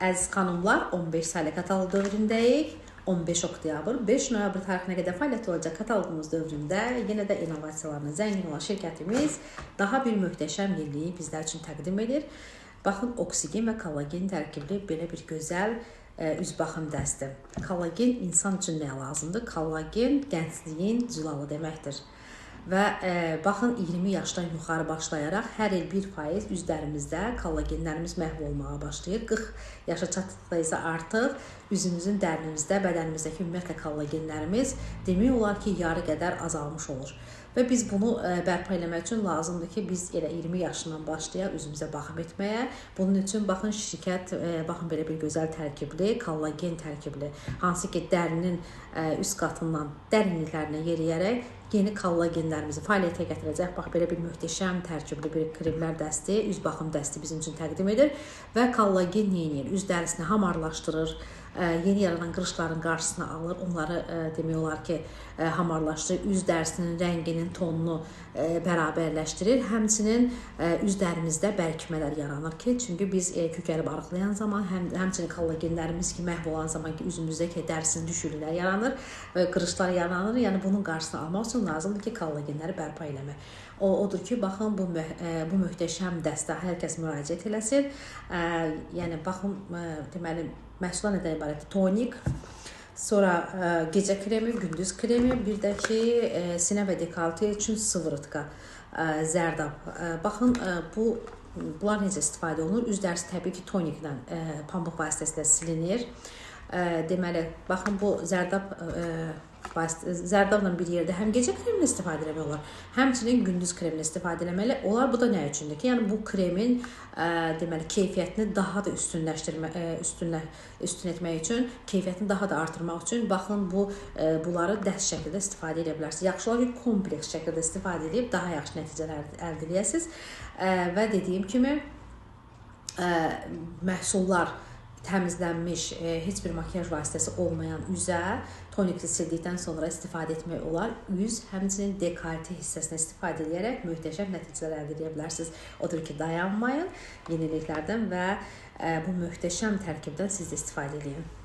Əziz xanımlar, 15 saylı kataloq dövründəyik. 15 oktyabr, 5 noyabr tarixinə qədər fəaliyyət olacaq kataloqumuz dövründə yenə də innovasiyalarına zəngin olan şirkətimiz daha bir möhtəşəm yeniliyi bizlər üçün təqdim edir. Baxın, oksigen və kollagen tərkibli belə bir gözəl ə, e, üz baxım dəsti. Kollagen insan üçün nə lazımdır? Kollagen gəncliyin cülalı deməkdir. Və e, baxın 20 yaşdan yuxarı başlayaraq hər il 1% üzlərimizdə kollagenlərimiz məhv olmağa başlayır. 40 yaşa çatdıqda isə artıq üzümüzün dərinimizdə, bədənimizdəki ümumiyyətlə kollagenlərimiz demək olar ki, yarı qədər azalmış olur. Və biz bunu e, bərpa etmək üçün lazımdır ki, biz elə 20 yaşından başlayaq üzümüzə baxım etməyə. Bunun üçün baxın şirkət e, baxın belə bir gözəl tərkibli, kollagen tərkibli, hansı ki dərinin e, üst qatından dərinliklərinə yeriyərək yeni kollagenlərimizi fəaliyyətə gətirəcək. Bax belə bir möhtəşəm tərkibli bir kremlər dəsti, üz baxım dəsti bizim üçün təqdim edir və kollagen nə edir? Üz dərisini hamarlaşdırır yeni yaranan qırışların qarşısını alır. Onları demək olar ki, hamarlaşdırır. Üz dərisinin rənginin tonunu bərabərləşdirir. Həmçinin üz dərimizdə bərkimələr yaranır ki, çünki biz kökəri arıqlayan zaman, həm həmçinin kollagenlərimiz ki, məhv olan zaman ki, üzümüzdə ki, dərisinin düşüklüklər yaranır qırışlar yaranır. Yəni bunun qarşısını almaq üçün lazımdır ki, kollagenləri bərpa eləmək. O odur ki, baxın bu bu möhtəşəm dəstə hər kəs müraciət eləsin. Yəni baxın deməli məhsullar nədən ibarətdir? Tonik, sonra ə, e, gecə kremi, gündüz kremi, bir də ki, ə, e, sinə və dekoltə üçün sıvırıtqa, ə, e, zərdab. Ə, baxın, ə, bu bunlar necə istifadə olunur? Üz dərisi təbii ki, toniklə, ə, pambıq vasitəsilə silinir. Ə, deməli, baxın bu zərdab ə, zərdabla bir yerdə həm gecə kremini istifadə etmək olar, həmçinin gündüz kremini istifadə etməli olar. Bu da nə üçündür ki, yəni bu kremin ə, deməli keyfiyyətini daha da üstünləşdirmə ə, üstünlə üstün etmək üçün, keyfiyyətini daha da artırmaq üçün baxın bu ə, bunları dəst şəklində istifadə edə bilərsiniz. Yaxşı olar ki, kompleks şəkildə istifadə edib daha yaxşı nəticələr əldə edəsiniz. Ə, və dediyim kimi ə, məhsullar təmizlənmiş, e, heç bir makiyaj vasitəsi olmayan üzə tonikli sildikdən sonra istifadə etmək olar. Üz, həmçinin dekolte hissəsinə istifadə edərək möhtəşəm nəticələr əldə edə bilərsiniz. Odur ki, dayanmayın yeniliklərdən və e, bu möhtəşəm tərkibdən siz də istifadə edin.